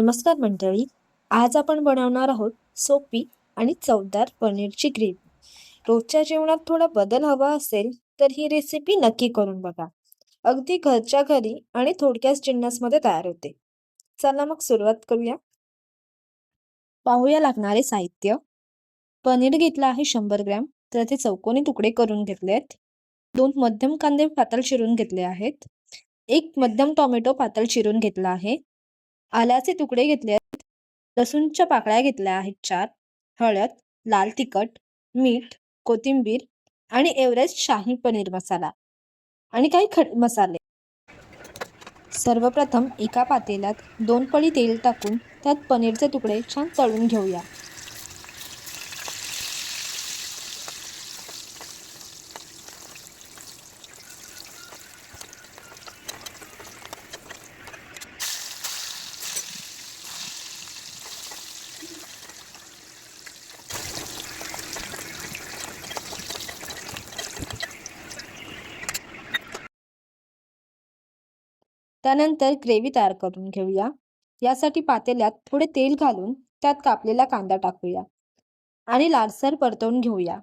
नमस्कार मंडळी. आज आपण बनवणार आहोत सोपी आणि चवदार पनीरची ग्रेव्ही. रोजच्या जेवणात थोडा बदल हवा असेल तर ही रेसिपी नक्की करून बघा. अगदी घरच्या घरी आणि थोडक्याच जिन्नसमध्ये तयार होते. चला मग सुरुवात करूया. पाहूया लागणारे साहित्य. पनीर घेतलं आहे शंभर ग्रॅम तर ते चौकोनी तुकडे करून घेतले आहेत दोन मध्यम कांदे पातळ चिरून घेतले आहेत. एक मध्यम टोमॅटो पातळ चिरून घेतला आहे. आल्याचे तुकडे घेतले आहेत. लसूणच्या पाकळ्या घेतल्या आहेत चार. हळद लाल तिखट मीठ कोथिंबीर आणि एव्हरेस्ट शाही पनीर मसाला आणि काही खड मसाले. सर्वप्रथम एका पातेल्यात दोन पळी तेल टाकून त्यात पनीरचे तुकडे छान तळून घेऊया. त्यानंतर ग्रेव्ही तयार करून घेऊया. यासाठी पातेल्यात थोडे तेल घालून त्यात कापलेला कांदा टाकूया आणि लालसर परतवून घेऊया.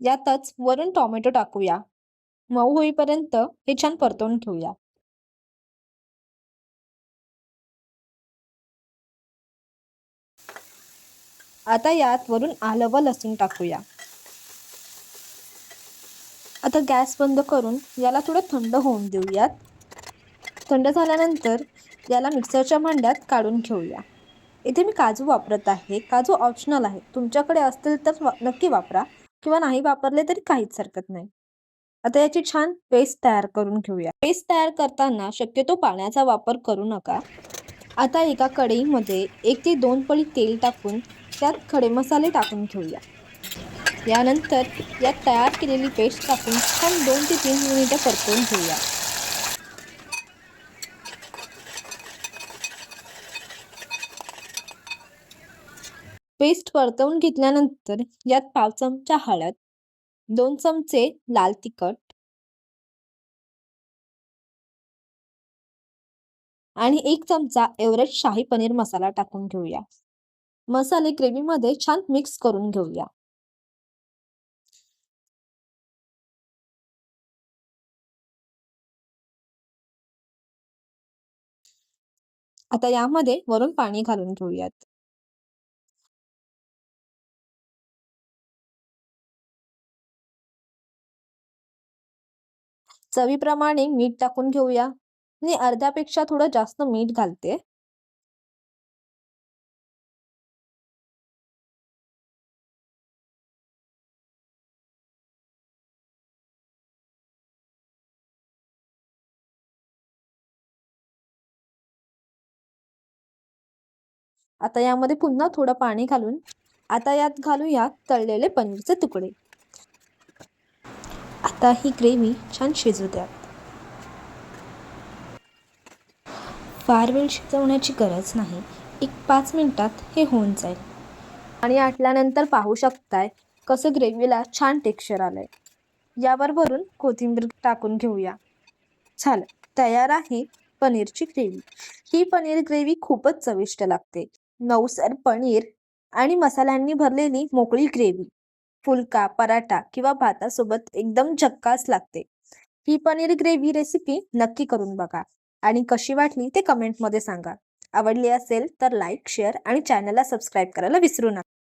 यातच वरून टोमॅटो टाकूया. मऊ होईपर्यंत हे छान परतवून घेऊया. आता यात वरून आलं व लसूण टाकूया. आता गॅस बंद करून याला थोडं थंड होऊन देऊयात. थंड झाल्यानंतर याला मिक्सरच्या भांड्यात काढून घेऊया. इथे मी काजू वापरत आहे. काजू ऑप्शनल आहे. तुमच्याकडे असतील तर नक्की वापरा. किंवा नाही वापरले तरी काहीच हरकत नाही. आता याची छान पेस्ट तयार करून घेऊया. पेस्ट तयार करताना शक्यतो पाण्याचा वापर करू नका. आता एका कढईमध्ये एक ते दोन पळी तेल टाकून त्यात खडे मसाले टाकून घेऊया. यानंतर यात तयार केलेली पेस्ट टाकून छान दोन ते तीन मिनिटं परतवून घेऊया. पेस्ट परतवून घेतल्यानंतर यात पाव चमचा हळद दोन चमचे लाल तिखट आणि एक चमचा एव्हरेस्ट शाही पनीर मसाला टाकून घेऊया. मसाले ग्रेव्हीमध्ये छान मिक्स करून घेऊया. आता यामध्ये वरून पाणी घालून घेऊयात. चवीप्रमाणे मीठ टाकून घेऊया. मी अर्ध्यापेक्षा थोडं जास्त मीठ घालते. आता यामध्ये पुन्हा थोडं पाणी घालून आता यात घालूया तळलेले पनीरचे तुकडे. आता ही ग्रेव्ही छान शिजू द्या. फार वेळ शिजवण्याची गरज नाही. एक पाच मिनटात हे होऊन जाईल. आणि आटल्यानंतर पाहू शकताय कसं ग्रेव्हीला छान टेक्स्चर आलंय. यावर भरून कोथिंबीर टाकून घेऊया. झालं तयार आहे पनीरची ग्रेव्ही. ही पनीर ग्रेव्ही खूपच चविष्ट लागते. नऊसर पनीर आणि मसाल्यांनी भरलेली मोकळी ग्रेव्ही. फुलका पराठा किंवा भातासोबत एकदम झक्कास लागते. ही पनीर ग्रेव्ही रेसिपी नक्की करून बघा आणि कशी वाटली ते कमेंटमध्ये सांगा. आवडली असेल तर लाईक शेअर आणि चॅनलला सबस्क्राईब करायला विसरू नका.